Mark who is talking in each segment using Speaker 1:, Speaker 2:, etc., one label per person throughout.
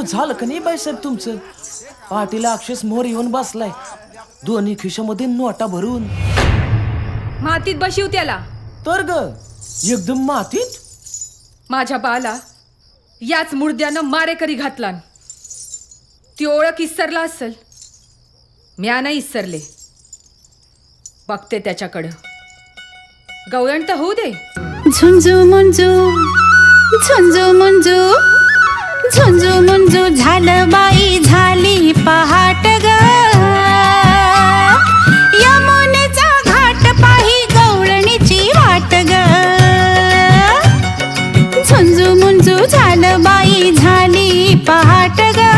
Speaker 1: अहो झालं का नाही बाईसाहेब तुमचं? पाटीला अक्षस मोर येऊन बसलाय. दोन्ही खिशामध्ये नोटा भरून.
Speaker 2: मातीत बशिव त्याला
Speaker 1: तर ग एकदम मातीत?
Speaker 2: माझ्या बाला याच मुर्द्यानं मारेकरी घातला ती ओळख इसरला असल. म्या नाही इसरले. बघते त्याच्याकडं. गवळण तर होऊ दे.
Speaker 3: झुंजू मुंजू झुंजू मुंजू झुंजू मुंजू झालं बाई झाली पहाट ग. यमुनेचा घाट पाही गवळणीची वाट ग. झुंजू मुंजू झालं बाई झाली पहाट ग.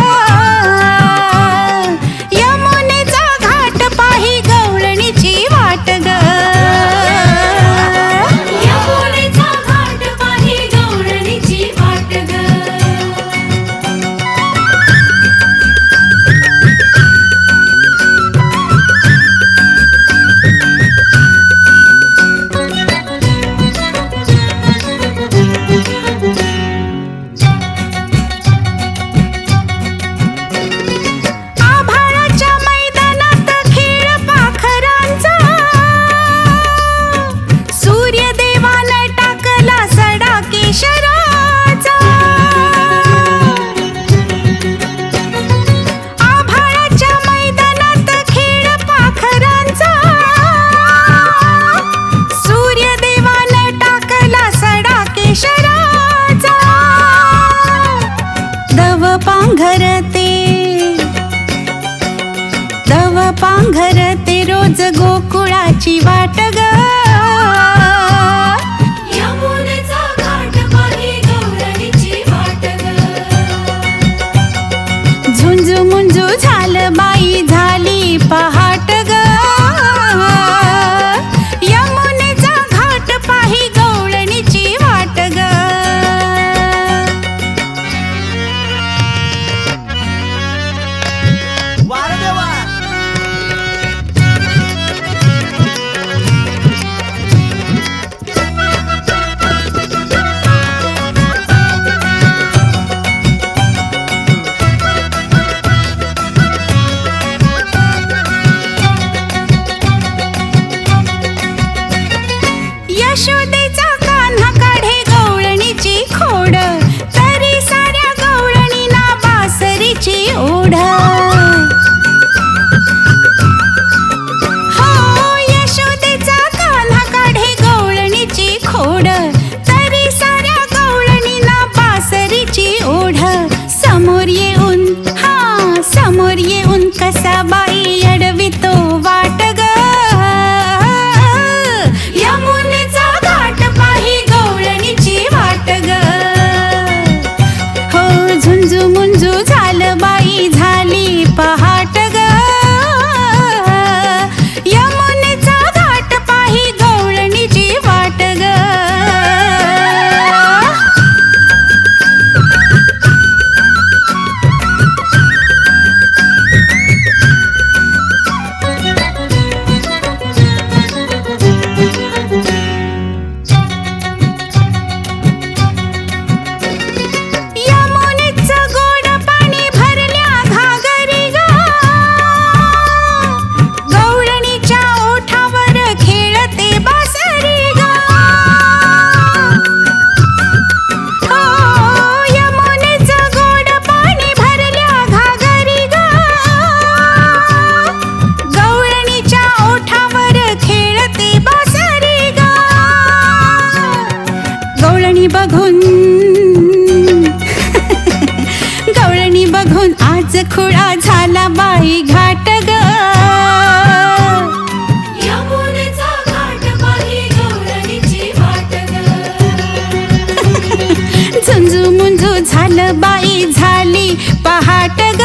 Speaker 3: पांघरते रोज गोकुळाची वाट ग. special. बघून आज खुळा झाला बाई घाट ग. झुंजू मुंजू झालं बाई झाली पहाट ग.